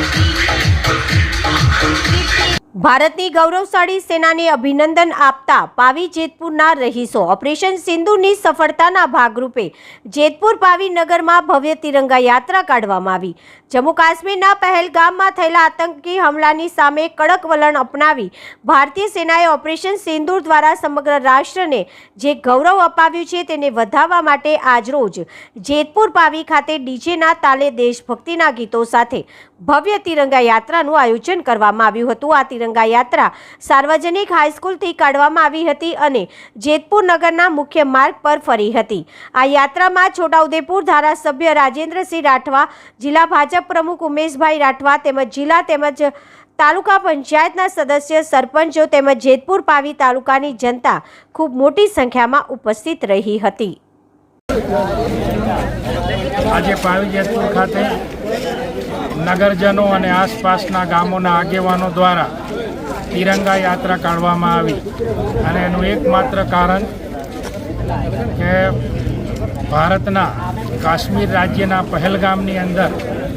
Thank you. ભારતની ગૌરવશાળી સેનાને અભિનંદન આપતા પાવી જેતપુરના રહીશો ઓપરેશન સિંધુની સફળતાના ભાગરૂપે જેતપુર પાવી નગરમાં ભવ્ય તિરંગા યાત્રા કાઢવામાં આવી. જમ્મુ કાશ્મીરના પહેલગામમાં થયેલા આતંકી હુમલાની સામે કડક વલણ અપનાવી ભારતીય સેનાએ ઓપરેશન સિંદૂર દ્વારા સમગ્ર રાષ્ટ્રને જે ગૌરવ અપાવ્યું છે તેને વધાવવા માટે આજરોજ જેતપુર પાવી ખાતે ડીજેના તાલે દેશભક્તિના ગીતો સાથે ભવ્ય તિરંગા યાત્રાનું આયોજન કરવામાં આવ્યું હતું. આ તિરંગા યાત્રા સાર્વજનિક હાઈસ્કૂલથી કાઢવામાં આવી હતી અને જેતપુર નગરના મુખ્ય માર્ગ પર ફરી હતી. આ યાત્રામાં છોટાઉદેપુર ધારાસભ્ય રાજેન્દ્રસિંહ રાઠવા, જિલ્લા ભાજપ પ્રમુખ ઉમેશભાઈ રાઠવા તેમજ જિલ્લા તેમજ તાલુકા પંચાયતના સદસ્ય સરપંચો તેમજ જેતપુર પાવી તાલુકાની જનતા ખૂબ મોટી સંખ્યામાં ઉપસ્થિત રહી હતી. આજે પાવી જેતપુર ખાતે નગરજનો અને આસપાસના ગામોના આગેવાનો દ્વારા તિરંગા યાત્રા કાઢવામાં આવી. અને એનું એકમાત્ર કારણ કે ભારતના કાશ્મીર રાજ્યના પહેલગામની અંદર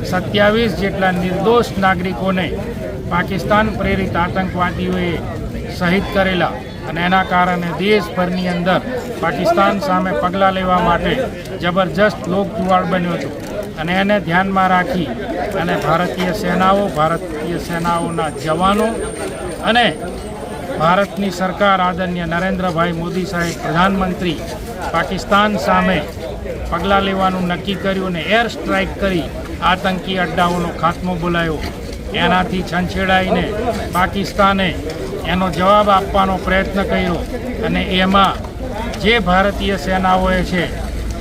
સત્યાવીસ જેટલા નિર્દોષ નાગરિકોને પાકિસ્તાન પ્રેરિત આતંકવાદીઓએ શહીદ કરેલા અને એના કારણે દેશભરની અંદર પાકિસ્તાન સામે પગલાં લેવા માટે જબરજસ્ત લોકજુવાળ બન્યો હતો. અને એને ધ્યાનમાં રાખી અને ભારતીય સેનાઓ, ભારતીય સેનાઓના જવાનો અને ભારતની સરકાર આદરણીય નરેન્દ્રભાઈ મોદી સાહેબ, પ્રધાનમંત્રી પાકિસ્તાન સામે પગલાં લેવાનું નક્કી કર્યું અને એર સ્ટ્રાઇક કરી આતંકી અડ્ડાઓનો ખાત્મો બોલાયો. એનાથી છંછેડાઈને પાકિસ્તાને એનો જવાબ આપવાનો પ્રયત્ન કર્યો અને એમાં જે ભારતીય સેનાઓએ છે,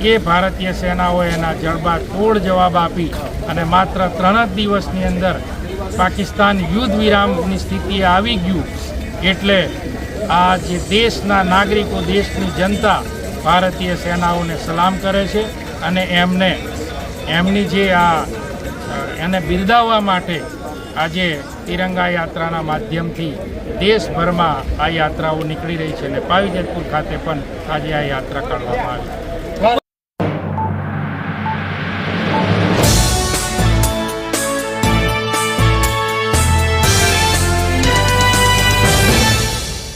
એ ભારતીય સેનાઓએ એના જડબા તોડ જવાબ આપી અને માત્ર ત્રણ જ દિવસની અંદર પાકિસ્તાન યુદ્ધ વિરામની સ્થિતિએ આવી ગયું એટલે આ જે દેશના નાગરિકો, દેશની જનતા ભારતીય સેનાઓને સલામ કરે છે અને એમને, એમની જે આ એને બિરદાવવા માટે આજે તિરંગા યાત્રાના માધ્યમથી દેશભરમાં આ યાત્રાઓ નીકળી રહી છે અને પાવીજતપુર ખાતે પણ આજે આ યાત્રા કાઢવામાં આવી.